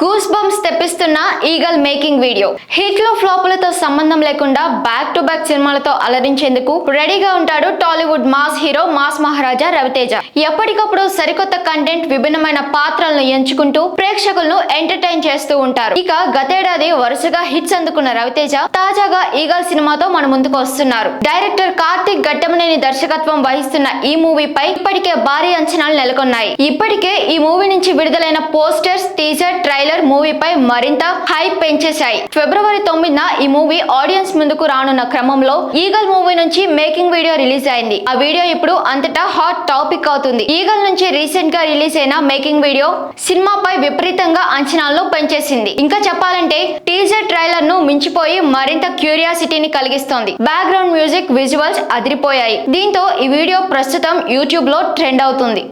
తెప్పిస్తున్న Eagle making video హిట్లో ఫ్లాపులతో సంబంధం లేకుండా బ్యాక్ టు బ్యాక్ సినిమాలతో అలరించేందుకు రెడీగా ఉంటాడు Tollywood mass hero mass Maharaja Raviteja ఎప్పటికప్పుడు సరికొత్త కంటెంట్ విభిన్నమైన పాత్రలను ఎంచుకుంటూ ప్రేక్షకులను ఎంటర్టైన్ చేస్తూ ఉంటారు. ఇక గతేడాది వరుసగా హిట్స్ అందుకున్న రవితేజ తాజాగా ఈగల్ సినిమాతో మన ముందుకు వస్తున్నారు. డైరెక్టర్ కార్తిక్ గట్టమనేని దర్శకత్వం వహిస్తున్న ఈ మూవీపై ఇప్పటికే భారీ అంచనాలు నెలకొన్నాయి. ఇప్పటికే ఈ మూవీ నుంచి విడుదలైన పోస్టర్స్ టీజర్ మూవీపై మరింత హైప్ పెంచేశాయి. ఫిబ్రవరి తొమ్మిదిన ఈ మూవీ ఆడియన్స్ ముందుకు రానున్న క్రమంలో ఈగల్ మూవీ నుంచి మేకింగ్ వీడియో రిలీజ్ అయింది. ఆ వీడియో ఇప్పుడు అంతటా హాట్ టాపిక్ అవుతుంది. ఈగల్ నుంచి రీసెంట్గా రిలీజ్ అయిన మేకింగ్ వీడియో సినిమాపై విపరీతంగా అంచనాలను పెంచేసింది. ఇంకా చెప్పాలంటే టీజర్ ట్రైలర్ను మించిపోయి మరింత క్యూరియాసిటీని కలిగిస్తోంది. బ్యాక్గ్రౌండ్ మ్యూజిక్ విజువల్స్ అదిరిపోయాయి. దీంతో ఈ వీడియో ప్రస్తుతం యూట్యూబ్లో ట్రెండ్ అవుతుంది.